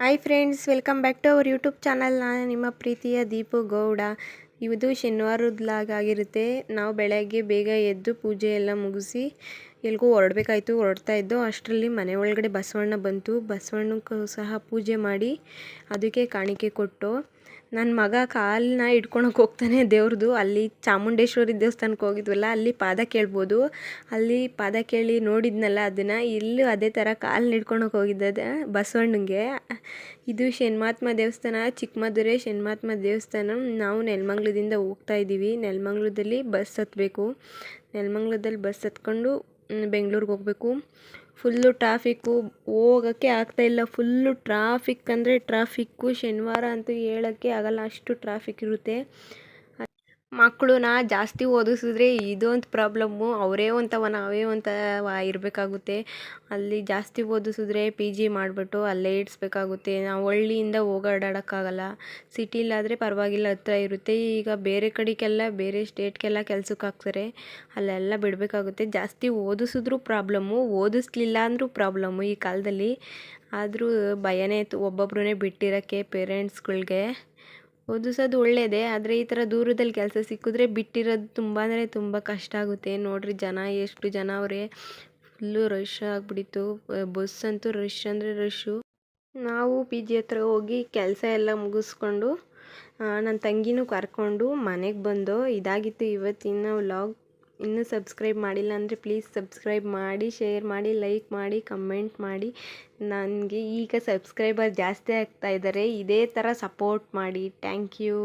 Hi friends welcome back to our YouTube channel ನಾನು ನಿಮ್ಮ ಪ್ರೀತಿಯ ದೀಪು ಗೌಡ. ಇದು ಆಗಿರುತ್ತೆ. ನಾವು ಬೆಳಗ್ಗೆ ಬೇಗ ಎದ್ದು ಪೂಜೆ ಎಲ್ಲ ಮುಗಿಸಿ ಎಲ್ಗೂ ಹೊರಡ್ಬೇಕಾಯ್ತು, ಹೊರಡ್ತಾ ಇದ್ದು ಅಷ್ಟರಲ್ಲಿ ಮನೆ ಒಳಗಡೆ ಬಸವಣ್ಣ ಬಂತು. ಬಸವಣ್ಣಕ್ಕೂ ಸಹ ಪೂಜೆ ಮಾಡಿ ಅದಕ್ಕೆ ಕಾಣಿಕೆ ಕೊಟ್ಟು ನನ್ನ ಮಗ ಕಾಲನ್ನ ಹಿಡ್ಕೊಳಕ್ಕೆ ಹೋಗ್ತಾನೆ ದೇವ್ರದ್ದು ಅಲ್ಲಿ ಚಾಮುಂಡೇಶ್ವರಿ ದೇವಸ್ಥಾನಕ್ಕೆ ಹೋಗಿದ್ವಲ್ಲ, ಅಲ್ಲಿ ಪಾದ ಕೇಳ್ಬೋದು. ಅಲ್ಲಿ ಪಾದ ಕೇಳಿ ನೋಡಿದ್ನಲ್ಲ ಅದನ್ನು, ಇಲ್ಲೂ ಅದೇ ಥರ ಕಾಲನ್ನ ಹಿಡ್ಕೊಳಕ್ಕೆ ಹೋಗಿದ್ದದೆ ಬಸವಣ್ಣಗೆ. ಇದು ಶನ್ಮಾತ್ಮ ದೇವಸ್ಥಾನ ಚಿಕ್ಕಮದುರೆ ಶನ್ಮಾತ್ಮ ದೇವಸ್ಥಾನ. ನಾವು ನೆಲಮಂಗ್ಲದಿಂದ ಹೋಗ್ತಾ ಇದ್ದೀವಿ ನೆಲಮಂಗ್ಲದಲ್ಲಿ ಬಸ್ ಹತ್ತಬೇಕು ನೆಲಮಂಗ್ಲದಲ್ಲಿ ಬಸ್ ಹತ್ಕೊಂಡು ಬೆಂಗ್ಳೂರಿಗೆ ಹೋಗಬೇಕು. ಫುಲ್ಲು ಟ್ರಾಫಿಕ್ಕು ಹೋಗೋಕ್ಕೆ ಆಗ್ತಾಯಿಲ್ಲ ಫುಲ್ಲು ಟ್ರಾಫಿಕ್ ಅಂದರೆ ಟ್ರಾಫಿಕ್ಕು ಶನಿವಾರ ಅಂತೂ ಹೇಳೋಕ್ಕೆ ಆಗಲ್ಲ. ಅಷ್ಟು ಟ್ರಾಫಿಕ್ ಇರುತ್ತೆ. ಮಕ್ಕಳನ್ನ ಜಾಸ್ತಿ ಓದಿಸಿದ್ರೆ ಇದೊಂದು ಪ್ರಾಬ್ಲಮ್ಮು, ಅವರೇ ಒಂಥವ ನಾವೇ ಒಂಥವ ಇರಬೇಕಾಗುತ್ತೆ ಅಲ್ಲಿ ಜಾಸ್ತಿ ಓದಿಸಿದ್ರೆ ಪಿ ಜಿ ಮಾಡಿಬಿಟ್ಟು ಅಲ್ಲೇ ಇಡಿಸ್ಬೇಕಾಗುತ್ತೆ ನಾವು ಹಳ್ಳಿಯಿಂದ ಓಡಾಡೋಕ್ಕಾಗಲ್ಲ ಸಿಟಿಲಾದರೆ ಪರವಾಗಿಲ್ಲ, ಹತ್ರ ಇರುತ್ತೆ. ಈಗ ಬೇರೆ ಕಡೆಗೆಲ್ಲ, ಬೇರೆ ಸ್ಟೇಟ್ಗೆಲ್ಲ ಕೆಲ್ಸಕ್ಕೆ ಹಾಕ್ತಾರೆ. ಅಲ್ಲೆಲ್ಲ ಬಿಡಬೇಕಾಗುತ್ತೆ. ಜಾಸ್ತಿ ಓದಿಸಿದ್ರೂ ಪ್ರಾಬ್ಲಮ್ಮು ಓದಿಸ್ಲಿಲ್ಲ ಅಂದರೂ ಪ್ರಾಬ್ಲಮ್ಮು ಈ ಕಾಲದಲ್ಲಿ. ಆದರೂ ಭಯನೇ ಇತ್ತು ಒಬ್ಬೊಬ್ಬರನ್ನೇ ಬಿಟ್ಟಿರೋಕ್ಕೆ ಪೇರೆಂಟ್ಸ್ಗಳ್ಗೆ ಓದಿಸೋದು ಒಳ್ಳೆಯದೇ ಆದರೆ ಈ ಥರ ದೂರದಲ್ಲಿ ಕೆಲಸ ಸಿಕ್ಕಿದ್ರೆ ಬಿಟ್ಟಿರೋದು ತುಂಬ ಅಂದರೆ ತುಂಬ ಕಷ್ಟ ಆಗುತ್ತೆ. ನೋಡಿರಿ, ಜನ, ಎಷ್ಟು ಜನ ಅವರೇ ಫುಲ್ಲು ರಶ್ ಆಗಿಬಿಟ್ಟಿತ್ತು. ಬಸ್ ಅಂತೂ ರಶ್ ಅಂದರೆ ರಶ್ಶು ನಾವು ಪಿ ಜಿ ಹತ್ರ ಹೋಗಿ ಕೆಲಸ ಎಲ್ಲ ಮುಗಿಸ್ಕೊಂಡು ನನ್ನ ತಂಗಿನೂ ಕರ್ಕೊಂಡು ಮನೆಗೆ ಬಂದು, ಇದಾಗಿತ್ತು ಇವತ್ತಿನ ವ್ಲಾಗ್ ಇನ್ನೂ ಸಬ್ಸ್ಕ್ರೈಬ್ ಮಾಡಿಲ್ಲ ಅಂದರೆ ಪ್ಲೀಸ್ ಸಬ್ಸ್ಕ್ರೈಬ್ ಮಾಡಿ, ಶೇರ್ ಮಾಡಿ, ಲೈಕ್ ಮಾಡಿ, ಕಮೆಂಟ್ ಮಾಡಿ. ನನಗೆ ಈಗ ಸಬ್ಸ್ಕ್ರೈಬರ್ ಜಾಸ್ತಿ ಆಗ್ತಾ ಇದ್ದಾರೆ, ಇದೇ ಥರ ಸಪೋರ್ಟ್ ಮಾಡಿ. Thank you.